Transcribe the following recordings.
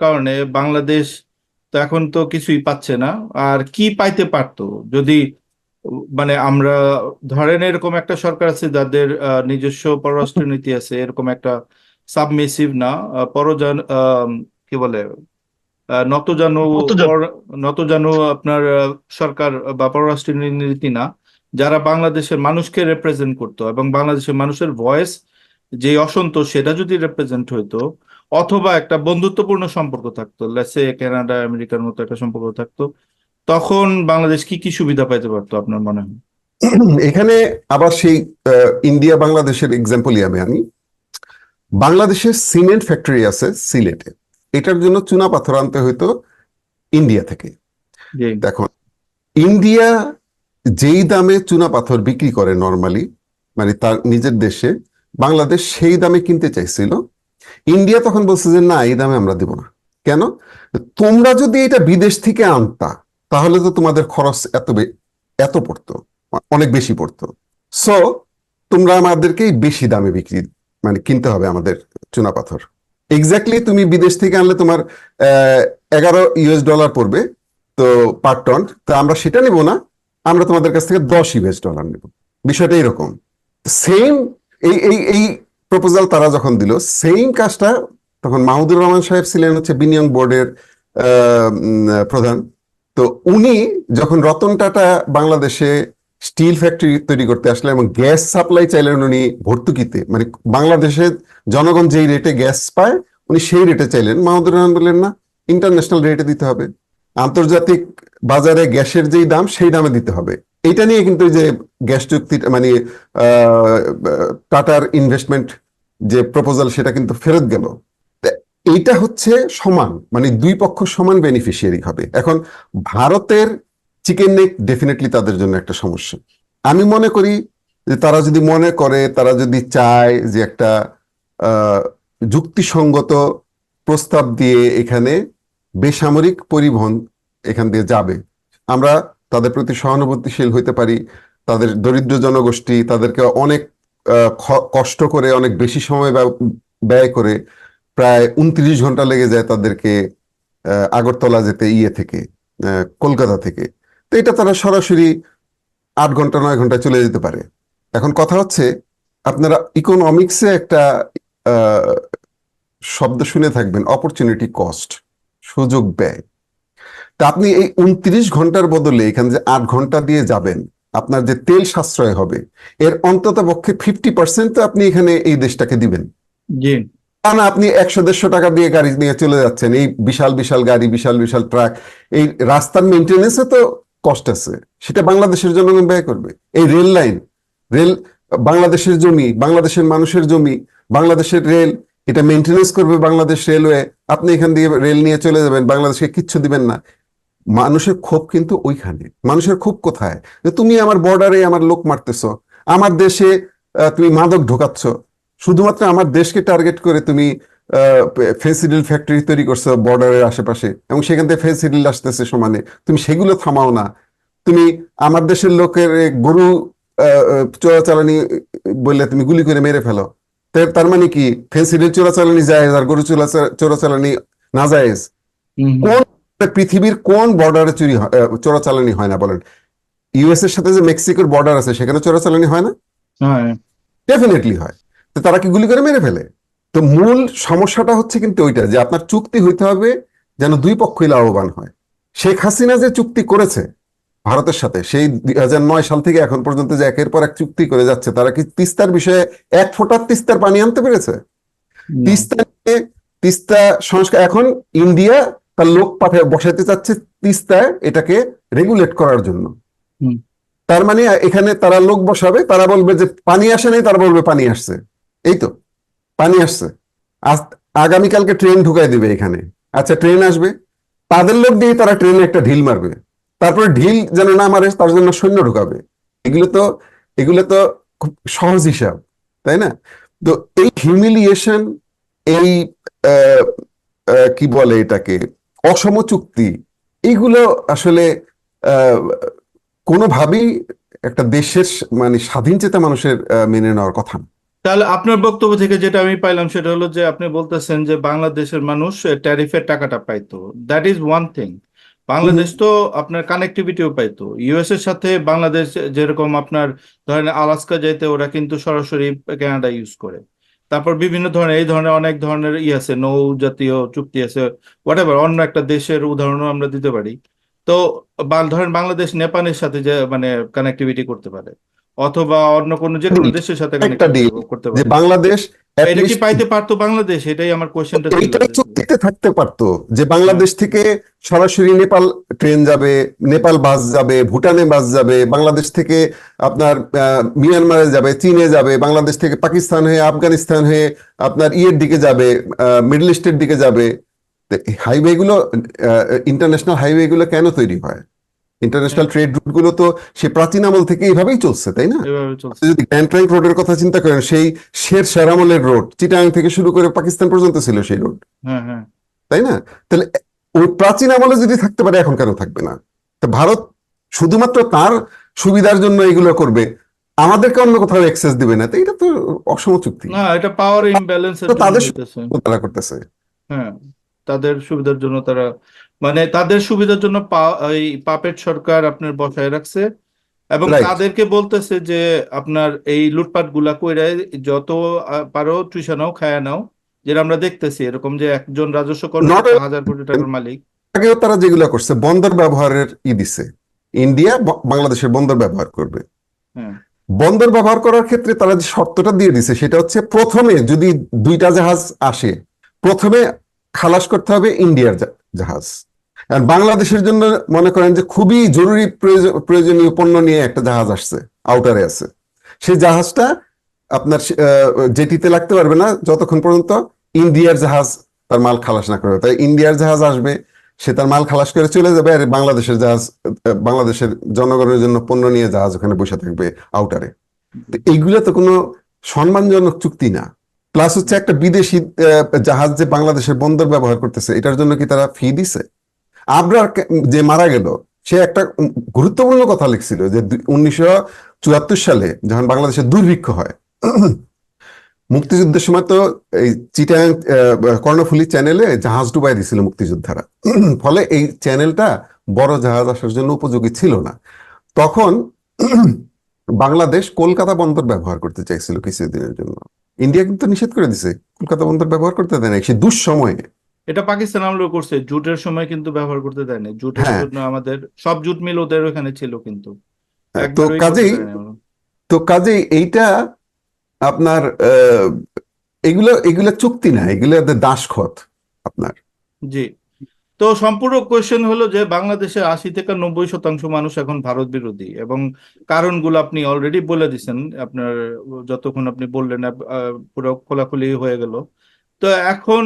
কারণে বাংলাদেশ তো এখন তো কিছুই পাচ্ছে না আর কি পাইতে পারতো যদি মানে আমরা ধরেন এরকম একটা সরকার আছে যাদের নিজস্ব পররাষ্ট্র নীতি আছে এরকম একটা সাবমিসিভ না পরজান কি বলে নতজানু নতজানু। আপনার সরকার বা পররাষ্ট্র নীতি না যারা বাংলাদেশের মানুষকে রিপ্রেজেন্ট করতো এবং বাংলাদেশের মানুষের ভয়েস যে অসন্তোষ সেটা যদি রিপ্রেজেন্ট হইতো অথবা একটা বন্ধুত্বপূর্ণ সম্পর্ক থাকতো। লেটসে কানাডা আমেরিকার মতো একটা সম্পর্ক থাকতো। তখন বাংলাদেশ কি কি সুবিধা পাইতে পারতো আপনার মনে হয়? এখানে আবার সেই ইন্ডিয়া বাংলাদেশের এক্সাম্পলই আমি আনি। বাংলাদেশের সিমেন্ট ফ্যাক্টরি আছে সিলেটে। এটার জন্য চুনা পাথর আনতে হইতো ইন্ডিয়া থেকে। দেখো ইন্ডিয়া যেই দামে চুনা পাথর বিক্রি করে নর্মালি মানে তার নিজের দেশে বাংলাদেশ সেই দামে কিনতে চাইছিল। ইন্ডিয়া তখন বলছে যে, না, এই দামে আমরা দেব না। কেন? তোমরা যদি এটা বিদেশ থেকে আনতা, তাহলে তো তোমাদের খরচ এত এত পড়তো, অনেক বেশি পড়তো। সো তোমরা আমাদেরকে বেশি দামে বিক্রি মানে কিনতে হবে আমাদের চুনা পাথর। এক্স্যাক্টলি তুমি বিদেশ থেকে আনলে তোমার এগারো ইউএস ডলার পড়বে, তো পার টন তো আমরা সেটা নেব না, আমরা তোমাদের কাছ থেকে দশ ইউএস ডলার নেব। বিষয়টা এরকম। সেম এই এই প্রপোজাল তারা যখন দিল সেম কাজটা তখন মাহমুদুর রহমান সাহেব ছিলেন হচ্ছে বিনিয়োগ বোর্ডের প্রধান। তো উনি যখন রতন টাটা বাংলাদেশে স্টিল ফ্যাক্টরি তৈরি করতে আসলেন এবং গ্যাস সাপ্লাই চাইলেন উনি ভর্তুকিতে মানে বাংলাদেশের জনগণ যেই রেটে গ্যাস পায়, উনি সেই রেটে চাইলেন। মাহমুদুর রহমান বললেন, না ইন্টারন্যাশনাল রেটে দিতে হবে। আন্তর্জাতিক বাজারে গ্যাসের যেই দাম, সেই দামে দিতে হবে। এটা নিয়ে কিন্তু যে গ্যাস চুক্তি মানে টাটার ইনভেস্টমেন্ট যে প্রপোজাল সেটা কিন্তু ফেরত গেল। এইটা হচ্ছে সমান মানে দুই পক্ষ সমান বেনিফিশিয়ারি হবে। এখন ভারতের চিকেন নেক ডেফিনেটলি তাদের জন্য একটা সমস্যা। আমি মনে করি যে তারা যদি মনে করে, তারা যদি চায় যে একটা যুক্তিসঙ্গত প্রস্তাব দিয়ে এখানে বেসামরিক পরিবহন এখান দিয়ে যাবে। আমরা তাদের প্রতি সহানুভূতিশীল হইতে পারি, তাদের দরিদ্র জনগোষ্ঠী তাদেরকে অনেক কষ্ট করে, অনেক বেশি সময় ব্যয়- করে প্রায় উনত্রিশ ঘণ্টা লেগে যায় তাদেরকে আগরতলা যেতে ইয়ে থেকে কলকাতা থেকে। তো এটা তারা সরাসরি আট ঘণ্টা, নয় ঘণ্টা চলে যেতে পারে। এখন কথা হচ্ছে, আপনারা ইকোনমিক্সে একটা শব্দ শুনে থাকবেন অপরচুনিটি কস্ট সুযোগ ব্যয়। তা আপনি এই উনত্রিশ ঘণ্টার বদলে এখানে যে আট ঘণ্টা দিয়ে যাবেন আপনার যে তেল সাশ্রয় হবে এর অন্তত পক্ষে ফিফটি পার্সেন্ট তো আপনি এখানে এই দেশটাকে দিবেন। জি। না আপনি একশো দেড়শো টাকা দিয়ে গাড়ি নিয়ে চলে যাচ্ছেন এই বিশাল বিশাল গাড়ি বিশাল বিশাল ট্রাক এই রাস্তার মেনটেনেন্সে তো কষ্ট আছে সেটা বাংলাদেশের জনগণ ব্যয় করবে। এই রেল লাইন রেল বাংলাদেশের জমি বাংলাদেশের মানুষের জমি বাংলাদেশের রেল এটা মেনটেনেন্স করবে বাংলাদেশ রেলওয়ে আপনি এখান দিয়ে রেল নিয়ে চলে যাবেন বাংলাদেশকে কিচ্ছু দিবেন না। মানুষের ক্ষোভ কিন্তু ওইখানে। মানুষের ক্ষোভ কোথায়? যে তুমি আমার বর্ডারে আমার লোক মারতেছ আমার দেশে তুমি মাদক ঢোকাচ্ছ শুধুমাত্র আমার দেশকে টার্গেট করে তুমি ফেন্সিডিল ফ্যাক্টরি তৈরি করছ বর্ডারের আশেপাশে এবং সেখান থেকে ফেন্সিডিল আসতেছে সমানে। তুমি সেগুলো থামাও না। তুমি আমার দেশের লোকের গরু চোরাচালানি বললে তুমি গুলি করে মেরে ফেলো। তার মানে কি? ফেন্সিডিল চোরাচালানি জায়েজ আর গরু চোরাচালানি না জায়েজ হুম। কোন পৃথিবীর কোন বর্ডারে চুরি চোরাচালানি হয় না বলেন? ইউএস এর সাথে যে মেক্সিকোর বর্ডার আছে সেখানে চোরাচালানি হয় না? ডেফিনেটলি হয়। তো তারা কি গুলি করে মেরে ফেলে? তো মূল সমস্যাটা হচ্ছে কিন্তু ওইটা যে আপনার চুক্তি হইতে হবে যেন দুই পক্ষই লাভবান হয়। শেখ হাসিনা যে চুক্তি করেছে ভারতের সাথে সেই দুই হাজার নয় সাল থেকে এখন পর্যন্ত যে একের পর এক চুক্তি করে যাচ্ছে তারা কি তিস্তার বিষয়ে এক ফোঁটার তিস্তার পানি আনতে পেরেছে? তিস্তা তিস্তা সংস্কার এখন ইন্ডিয়া তার লোক পাঠায় বসাতে চাচ্ছে তিস্তায় এটাকে রেগুলেট করার জন্য। তার মানে এখানে তারা লোক বসাবে তারা বলবে যে পানি আসে নাই তারা বলবে পানি আসছে। এই তো পানি আসছে। আগামীকালকে ট্রেন ঢুকাই দিবে এখানে। আচ্ছা ট্রেন আসবে। তাদের লোক দিয়ে তারা ট্রেনে একটা ঢিল মারবে। তারপরে ঢিল যেন না মারে তার জন্য সৈন্য ঢুকাবে। এগুলো তো এগুলো তো খুব সহজ হিসাব তাই না? তো এই হিউমিলিয়েশন এই কি বলে এটাকে? অসম চুক্তি এইগুলো আসলে কোনোভাবেই একটা দেশের মানে স্বাধীন চেতা মানুষের মেনে নেওয়ার কথা তাহলে আপনার বক্তব্য থেকে যেটা আমি পাইলাম সেটা হলো যে আপনি বলতেছেন যে বাংলাদেশের মানুষ ট্যারিফের টাকাটা পাইতো। That is one thing Bangladesh তো আপনার কানেক্টিভিটিও পাইতো। ইউএস এর সাথে বাংলাদেশ যেরকম আপনার ধরেন আলাস্কা যাইতে ওরা কিন্তু সরাসরি কানাডা ইউজ করে। তারপর বিভিন্ন ধরনের এই ধরনের অনেক ধরনের ই আছে নৌ জাতীয় চুক্তি আছে হোয়াট অন্য একটা দেশের উদাহরণও আমরা দিতে পারি। তো ধরেন বাংলাদেশ নেপালের সাথে যে মানে কানেক্টিভিটি করতে পারে অথবা অন্য কোনো যে কোনো দেশের সাথে কানেক্টিভিটি করতে পারে। বাংলাদেশ এটা কি পাইতে পারতো বাংলাদেশ? এটাই আমার কোশ্চেনটা ছিল। চুক্তিতে থাকতে পারতো যে বাংলাদেশ থেকে সরাসরি নেপাল ট্রেন যাবে নেপাল বাস যাবে ভুটানে বাস যাবে বাংলাদেশ থেকে আপনার মিয়ানমারে যাবে চীনে যাবে বাংলাদেশ থেকে পাকিস্তান হয়ে আফগানিস্তান হয়ে আপনার ইয়ের দিকে যাবে মিডল ইস্টের দিকে যাবে। হাইওয়ে গুলো ইন্টারন্যাশনাল হাইওয়ে গুলো কেন তৈরি হয়? ইন্টারন্যাশনাল ট্রেড রুটগুলো তো সে প্রাচীন আমল থেকে এইভাবেই চলছে তাই না? যদি গ্র্যান্ড ট্রাঙ্ক রোডের কথা চিন্তা করেন সেই শের শের আমলের রোড চিটাং থেকে শুরু করে পাকিস্তান পর্যন্ত ছিল সেই রোড হ্যাঁ হ্যাঁ। তাই না? তাহলে ওই প্রাচীন আমলে যদি থাকতে পারে এখন কেন থাকবে না? তো ভারত শুধুমাত্র তার সুবিধার জন্য এগুলো করবে। আমাদেরকে অন্য কোথাও অ্যাক্সেস দিবে না তো এটা তো অসম চুক্তি না এটা পাওয়ার তাদের তারা করতেছে। হ্যাঁ তাদের সুবিধার জন্য তারা মানে তাদের সুবিধার জন্য এই পাপেট সরকার আপনার বসায় রাখছে এবং তাদেরকে বলতেছে যে আপনার এই লুটপাটগুলা কইরা যত পারো চুষা নাও খায়া নাও যেটা আমরা দেখতেছি এরকম যে একজন রাজস্ব কর্মকর্তা হাজার কোটি টাকার মালিক। আগেও তারা যেগুলো করছে বন্দর ব্যবহারের ই দিছে। ইন্ডিয়া বাংলাদেশের বন্দর ব্যবহার করবে। বন্দর ব্যবহার করার ক্ষেত্রে তারা যে শর্তটা দিয়ে দিছে সেটা হচ্ছে প্রথমে যদি দুইটা জাহাজ আসে প্রথমে খালাস করতে হবে ইন্ডিয়ার জাহাজ। আর বাংলাদেশের জন্য মনে করেন যে খুবই জরুরি প্রয়োজনীয় পণ্য নিয়ে একটা জাহাজ আসছে আউটারে আছে। সেই জাহাজটা আপনার জেটিতে লাগতে পারবে না, যতক্ষণ পর্যন্ত ইন্ডিয়ার জাহাজ তার মাল খালাস না করবে তাই ইন্ডিয়ার জাহাজ আসবে, সে তার মাল খালাস করে চলে যাবে আর বাংলাদেশের জাহাজ বাংলাদেশের জনগণের জন্য পণ্য নিয়ে জাহাজ ওখানে বসে থাকবে আউটারে এইগুলো তো কোনো সম্মানজনক চুক্তি না। প্লাস হচ্ছে একটা বিদেশি জাহাজ যে বাংলাদেশের বন্দর ব্যবহার করতেছে, এটার জন্য কি তারা ফি দিছে? আবরার যে মারা গেল, সে একটা গুরুত্বপূর্ণ কথা লিখছিল যে উনিশশো চুয়াত্তর সালে যখন বাংলাদেশে দুর্ভিক্ষ হয়, মুক্তিযুদ্ধের সময় তো এই চিটাং কর্ণফুলী চ্যানেলে জাহাজ ডুবাই দিছিল মুক্তিযোদ্ধারা। ফলে এই চ্যানেলটা বড় জাহাজ আসার জন্য উপযোগী ছিল না। তখন বাংলাদেশ কলকাতা বন্দর ব্যবহার করতে চাইছিল কিছুদিনের জন্য। ইন্ডিয়া কিন্তু নিষেধ করে দিছে, কলকাতা বন্দর ব্যবহার করতে দেয় না সে দুঃসময়ে এটা পাকিস্তান আমলেও করছে। জুটের সময় কিন্তু ব্যবহার করতে দেয়নি। জুটের হ্যাঁ। জন্য আমাদের সব জুট মিল ওদের ওখানে ছিল কিন্তু। তো কাজেই তো কাজেই এইটা আপনার এগুলো এগুলো চুক্তি না এগুলো দাসখত আপনার। জি। তো সম্পূর্ণ কোয়েশ্চেন হলো যে বাংলাদেশের আশি থেকে নব্বই শতাংশ মানুষ এখন ভারত বিরোধী এবং কারণগুলো আপনি অলরেডি বলে দিছেন। আপনার যতক্ষণ আপনি বললেন পুরো খোলাখুলি হয়ে গেল। তো এখন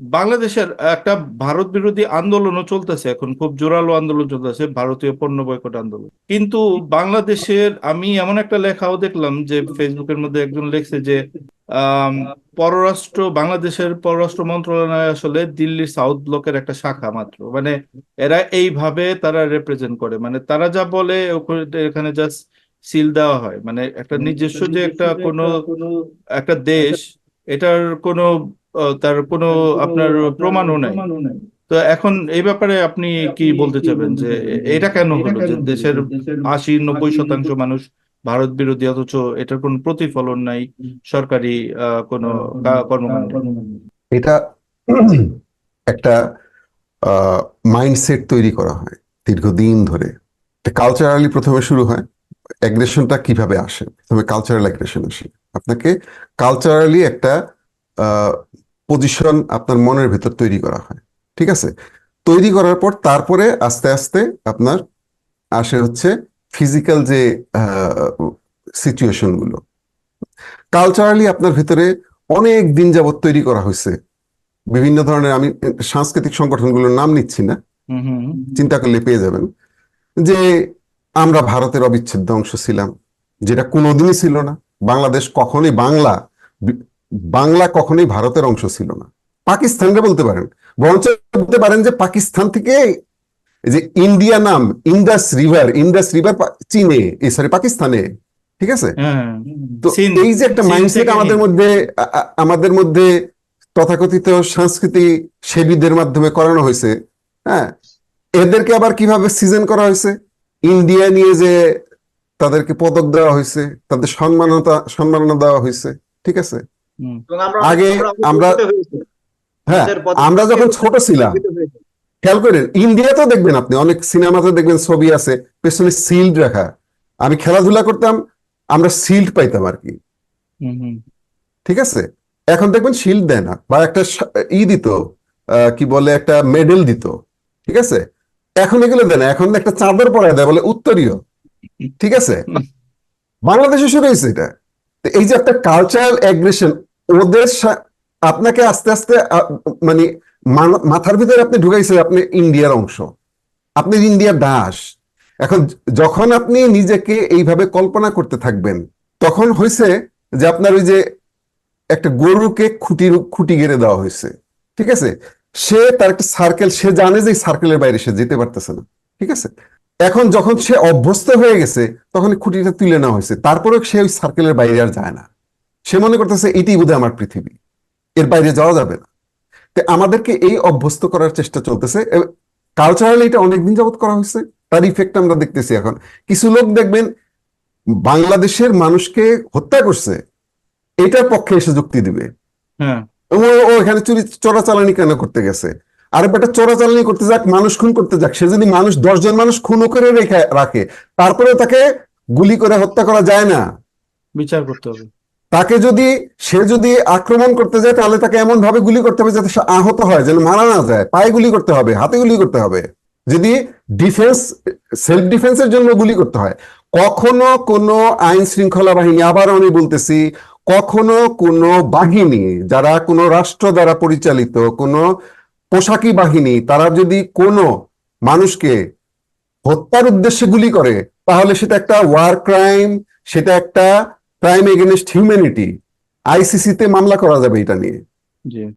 বাংলাদেশের একটা ভারত বিরোধী আন্দোলনও চলতেছে এখন খুব জোরালো আন্দোলন চলতেছে ভারতীয় পণ্য বয়কট আন্দোলন। কিন্তু বাংলাদেশের আমি এমন একটা লেখাও দেখলাম যে ফেসবুকের মধ্যে একজন লিখছে যে পররাষ্ট্র বাংলাদেশের পররাষ্ট্র মন্ত্রণালয় আসলে দিল্লির সাউথ ব্লকের একটা শাখা মাত্র। মানে এরা এইভাবে তারা রিপ্রেজেন্ট করে। মানে তারা যা বলে ওখানে- এখানে জাস্ট সিল দেওয়া হয়। মানে একটা নিজস্ব যে একটা কোনো একটা দেশ এটার কোনো তার কোনো আপনার প্রমাণও নাই। তো এখন এই ব্যাপারে আপনি কি বলতে চাবেন যে এটা কেন হলো যে দেশের আশি নব্বই শতাংশ মানুষ ভারত বিরোধী অথচ এটার কোনো প্রতিফলন নাই সরকারি আহ, কোনো কা- এটা একটা মাইন্ডসেট তৈরি করা হয় দীর্ঘদিন ধরে। কালচারালি প্রথমে শুরু হয়। অ্যাগ্রেশনটা কীভাবে আসে? প্রথমে কালচারাল অ্যাগ্রেশন আসে। আপনাকে কালচারালি একটা পজিশন আপনার মনের ভেতর তৈরি করা হয়। ঠিক আছে? তৈরি করার পর তারপরে আস্তে আস্তে আপনার আসে হচ্ছে ফিজিক্যাল যে সিচুয়েশনগুলো। কালচারালি আপনার ভিতরে অনেক দিন যাবত তৈরি করা হয়েছে বিভিন্ন ধরনের আমি সাংস্কৃতিক সংগঠনগুলোর নাম নিচ্ছি না। চিন্তা করলে পেয়ে যাবেন। যে আমরা ভারতের অবিচ্ছেদ্য অংশ ছিলাম যেটা কোনোদিনই ছিল না। বাংলাদেশ কখনোই বাংলা বাংলা কখনোই ভারতের অংশ ছিল না। পাকিস্তানকে বলতে পারেন। বরঞ্চ বলতে পারেন যে পাকিস্তান থেকে যে ইন্ডিয়া নাম ইন্দাস রিভার ইন্দাস রিভার চীনে সরি পাকিস্তানে ঠিক আছে? হ্যাঁ তো এই যে একটা মাইন্ডসেট আমাদের মধ্যে আমাদের মধ্যে তথাকথিত সংস্কৃতি সেবীদের মাধ্যমে করানো হয়েছে। হ্যাঁ এদেরকে আবার কীভাবে সিজন করা হয়েছে? ইন্ডিয়া নিয়ে যে তাদেরকে পদক দেওয়া হয়েছে তাদের সম্মানতা সম্মাননা দেওয়া হয়েছে ঠিক আছে? আগে আমরা- হ্যাঁ আমরা যখন ছোট ছিলাম খেয়াল করেন ইন্ডিয়াতেও দেখবেন আপনি অনেক সিনেমাতে দেখবেন ছবি আছে পেছনে সিল্ড রাখা। আমি খেলাধুলা করতাম আমরা সিল্ড পাইতাম আর কি। ঠিক আছে? এখন দেখবেন শিল্ড দেয় না বা একটা ই দিত আহ, কি বলে একটা মেডেল দিত। ঠিক আছে? এখন এগুলো দেয় না এখন একটা চাদর পরায় দেয় বলে উত্তরীয়। ঠিক আছে? বাংলাদেশে শুরু হয়েছে এটা। তো এই যে একটা কালচারাল অ্যাগ্রেশন ওদের আপনাকে আস্তে আস্তে মানে মাথার ভিতরে আপনি ঢুকাইছেন আপনি ইন্ডিয়ার অংশ। আপনি ইন্ডিয়ার দাস। এখন যখন আপনি নিজেকে এইভাবে কল্পনা করতে থাকবেন, তখন হয়েছে যে আপনার ওই যে একটা গরুকে খুঁটি খুঁটি গেড়ে দেওয়া হয়েছে ঠিক আছে? সে তার একটা সার্কেল সে জানে যে সার্কেলের বাইরে সে যেতে পারতেছে না। ঠিক আছে? এখন যখন সে অভ্যস্ত হয়ে গেছে, তখন খুঁটিটা তুলে নেওয়া হয়েছে তারপরেও সে ওই সার্কেলের বাইরে আর যায় না। সে মনে করতেছে এটি বোধহয় আমার পৃথিবী। এর বাইরে যাওয়া যাবে না। তো আমাদেরকে এই অভ্যস্ত করার চেষ্টা চলতেছে। কালচারালি এটা অনেকদিন যাবত করা হয়েছে। তার ইফেক্ট আমরা দেখতেছি এখন। কিছু লোক দেখবেন বাংলাদেশের মানুষকে হত্যা করছে। এটার পক্ষে এসে যুক্তি দিবে। হ্যাঁ। ও এখানে চুরি চোরাচালানি কেন করতে গেছে? আর বেটা চোরাচালানি করতে যাক মানুষ খুন করতে যাক। সে যদি মানুষ দশজন মানুষ খুনও করে রেখে রাখে তারপরে তাকে গুলি করে হত্যা করা যায় না। বিচার করতে হবে। তাকে যদি, সে যদি আক্রমণ করতে যায়, তাহলে তাকে এমন ভাবে গুলি করতে হবে যাতে সে আহত হয়, যেন মারা না যায়। পায়ে গুলি করতে হবে, হাতে গুলি করতে হবে। যদি ডিফেন্স, সেলফ ডিফেন্সের জন্য গুলি করতে হয়, কখনো কোনো আইন শৃঙ্খলা বাহিনী আবার আমি বলতেছি, কখনো কোনো বাহিনী, যারা কোনো রাষ্ট্র দ্বারা পরিচালিত, কোনো পোশাকি বাহিনী, তারা যদি কোনো মানুষকে হত্যার উদ্দেশ্যে গুলি করে, তাহলে সেটা একটা ওয়ার ক্রাইম সেটা একটা ক্রাইম এগেনস্ট হিউম্যানিটি আইসিসিতে মামলা করা যাবে এটা নিয়ে।